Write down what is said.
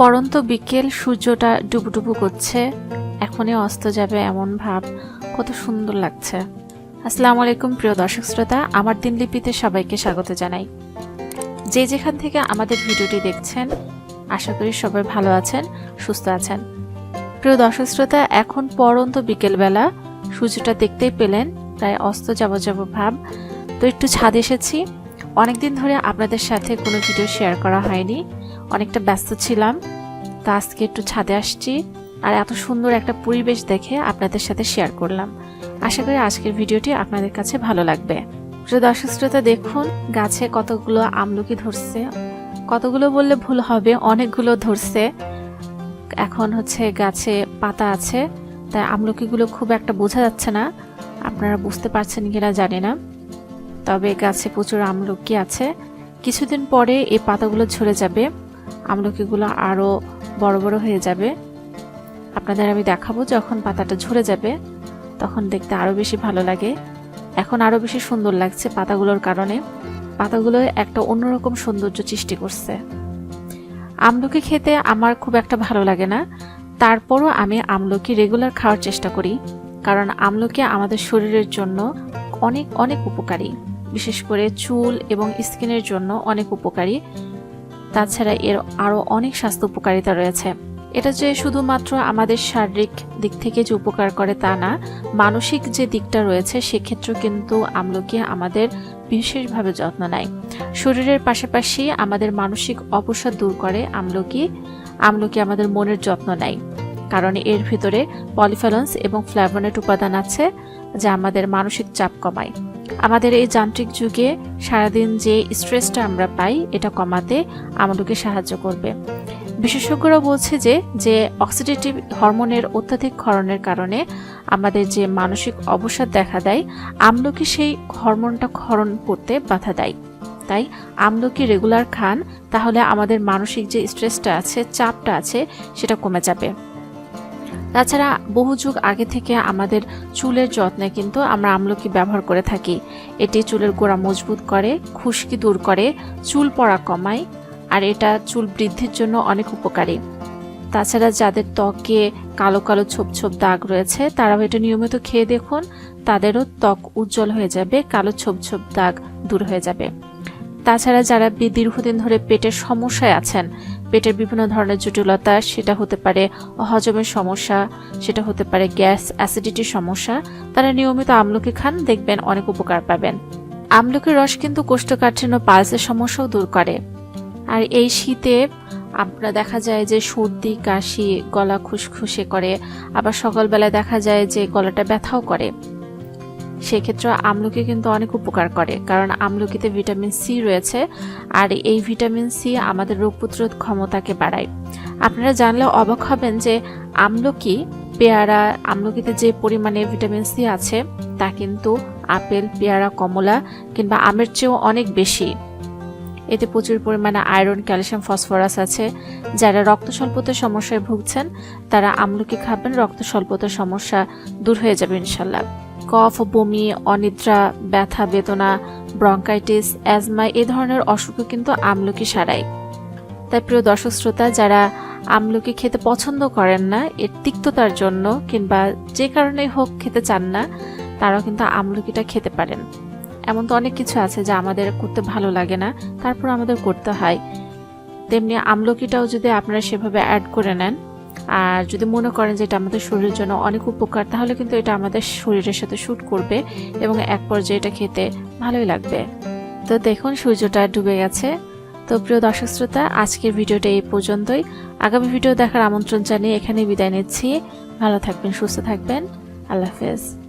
পরন্ত বিকেল সূর্যটা ডুবুডুবু করছে। এখনই অস্ত যাবে এমন ভাব। কত সুন্দর লাগছে। আসসালামু আলাইকুম প্রিয় দর্শক শ্রোতা, আমার দিনলিপিতে সবাইকে স্বাগত জানাই। যে যেখান থেকে আমাদের ভিডিওটি দেখছেন, আশা করি সবাই ভালো আছেন, সুস্থ আছেন। প্রিয় দর্শক শ্রোতা, এখন পরন্ত বিকেলবেলা সূর্যটা দেখতেই পেলেন প্রায় অস্ত যাব যাব ভাব। তো একটু ছাদ এসেছি। অনেকদিন ধরে আপনাদের সাথে কোনো ভিডিও শেয়ার করা হয়নি। অনেকটা ব্যস্ত ছিলাম, তা আজকে একটু ছাদে আসছি আর এত সুন্দর একটা পরিবেশ দেখে আপনাদের সাথে শেয়ার করলাম। আশা করি আজকের ভিডিওটি আপনাদের কাছে ভালো লাগবে। দর্শক শ্রোতা, দেখুন, গাছে কতগুলো আমলকি ধরছে। কতগুলো বললে ভুল হবে, অনেকগুলো ধরছে। এখন হচ্ছে গাছে পাতা আছে, তাই আমলকিগুলো খুব একটা বোঝা যাচ্ছে না। আপনারা বুঝতে পারছেন কিনা জানি না। তবে গাছে প্রচুর আমলকি আছে। কিছুদিন পরে এই পাতাগুলো ঝরে যাবে। আমলকিগুলো আরও বড় বড় হয়ে যাবে? আপনাদের আমি দেখাবো যখন পাতাটা ঝরে যাবে, তখন দেখতে আরও বেশি ভালো লাগে। এখন আরও বেশি সুন্দর লাগছে পাতাগুলোর কারণে। পাতাগুলো একটা অন্যরকম সৌন্দর্য সৃষ্টি করছে। আমলকি খেতে আমার খুব একটা ভালো লাগে না। তারপরও আমি আমলকি রেগুলার খাওয়ার চেষ্টা করি, কারণ আমলকি আমাদের শরীরের জন্য অনেক অনেক উপকারী। বিশেষ করে চুল এবং স্কিনের জন্য অনেক উপকারী। তাছাড়া এর আরও অনেক স্বাস্থ্য উপকারিতা রয়েছে। এটা যে শুধুমাত্র আমাদের শারীরিক দিক থেকে যে উপকার করে তা না, মানসিক যে দিকটা রয়েছে সেক্ষেত্রেও কিন্তু আমলকি আমাদের বিশেষভাবে যত্ন নেয়। শরীরের পাশাপাশি আমাদের মানসিক অবসাদ দূর করে, আমলকি আমলকি আমাদের মনের যত্ন নেয়। কারণ এর ভিতরে পলিফেলন্স এবং ফ্ল্যাভোনেট উপাদান আছে, যা আমাদের মানসিক চাপ কমায়। আমাদের এই যান্ত্রিক যুগে সারাদিন যে স্ট্রেসটা আমরা পাই, এটা কমাতে আমলকি সাহায্য করবে। বিশেষজ্ঞরা বলছে যে যে অক্সিডেটিভ হরমোনের অত্যাধিক ক্ষরণের কারণে আমাদের যে মানসিক অবসাদ দেখা দেয়, আমলকি সেই হরমোনটা ক্ষরণ করতে বাধা দেয়। তাই আমলকি রেগুলার খান, তাহলে আমাদের মানসিক যে স্ট্রেসটা আছে, চাপটা আছে, সেটা কমে যাবে। তাছাড়া বহু যুগ আগে থেকে আমাদের চুলের যত্নে কিন্তু আমরা আমলকি ব্যবহার করে থাকি। এটি চুলের গোড়া মজবুত করে, খুশকি দূর করে, চুল পড়া কমায়, আর এটা চুল বৃদ্ধির জন্য অনেক উপকারী। তাছাড়া যাদের ত্বকে কালো কালো ছোপ ছোপ দাগ রয়েছে, তারাও এটা নিয়মিত খেয়ে দেখুন, তাদেরও ত্বক উজ্জ্বল হয়ে যাবে, কালো ছোপ ছোপ দাগ দূর হয়ে যাবে। তাছাড়া যারা দীর্ঘদিন ধরে পেটের সমস্যায় আছেন পেটের বিভিন্ন ধরনের জটিলতা, সেটা হতে পারে হজমের সমস্যা, সেটা হতে পারে গ্যাস, অ্যাসিডিটির সমস্যা। তারা নিয়মিত আমলকি খান, দেখবেন অনেক উপকার পাবেন। আমলকির রস কিন্তু কোষ্ঠকাঠিন্য পালসের সমস্যাও দূর করে। আর এই শীতে আমরা দেখা যায় যে সর্দি, কাশি, গলা খুসখুসে করে। আবার সকালবেলায় দেখা যায় যে গলাটা ব্যথাও করে। সেক্ষেত্রে আমলকি কিন্তু অনেক উপকার করে, কারণ আমলকিতে ভিটামিন সি রয়েছে আর এই ভিটামিন সি আমাদের রোগ প্রতিরোধ ক্ষমতাকে বাড়ায়। আপনারা জানলে অবাক হবেন যে আমলকি পেয়ারা, আমলকিতে যে পরিমাণে ভিটামিন সি আছে তা কিন্তু আপেল, পেয়ারা, কমলা কিংবা আমের চেয়েও অনেক বেশি। এতে প্রচুর পরিমাণে আয়রন, ক্যালসিয়াম, ফসফরাস আছে। যারা রক্ত স্বল্পতার সমস্যায় ভুগছেন, তারা আমলকি খাবেন রক্ত স্বল্পতার সমস্যা দূর হয়ে যাবে ইনশাল্লাহ। কফ, বমি, অনিদ্রা, ব্যথা, বেদনা, ব্রঙ্কাইটিস, অ্যাজমা এ ধরনের অসুখও কিন্তু আমলকি সারায়। তাই প্রিয় দর্শক শ্রোতা, যারা আমলকি খেতে পছন্দ করেন না, এর তিক্ততার জন্য কিংবা যে কারণেই হোক খেতে চান না, তারাও কিন্তু আমলকিটা খেতে পারেন। এমন তো অনেক কিছু আছে যা আমাদের করতে ভালো লাগে না তারপর আমাদের করতে হয়। তেমনি আমলকিটাও যদি আপনারা সেভাবে অ্যাড করে নেন আর যদি মনে করেন যে এটা আমাদের শরীরের জন্য অনেক উপকার, তাহলে কিন্তু এটা আমাদের শরীরের সাথে শ্যুট করবে এবং এক পর্যায়ে এটা খেতে ভালোই লাগবে। তো দেখুন, সূর্যটা ডুবে গেছে। তো প্রিয় দর্শক শ্রোতা, আজকের ভিডিওটা এই পর্যন্তই। আগামী ভিডিও দেখার আমন্ত্রণ জানিয়ে এখানে বিদায় নিচ্ছি। ভালো থাকবেন, সুস্থ থাকবেন। আল্লাহ হাফেজ।